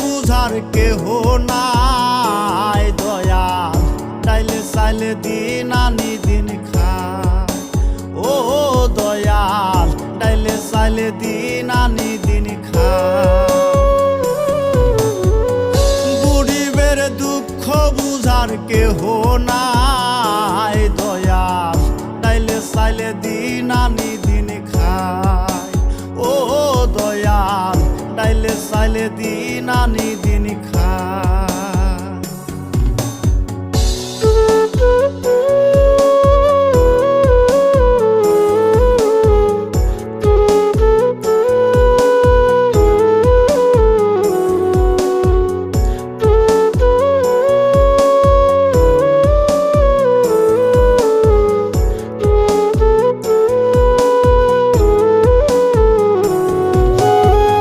বুঝার কেহ নাই। দয়া ডাইলে চাইলে দিন আনি দিন খায়। ও দয়াল ডাইলে চাইলে দিন আনি দিন খায়। গরিবের দুঃখ বুঝার কেহ নাই। দয়াল তাইলে চাইলে দিন চাইলে দিন আনি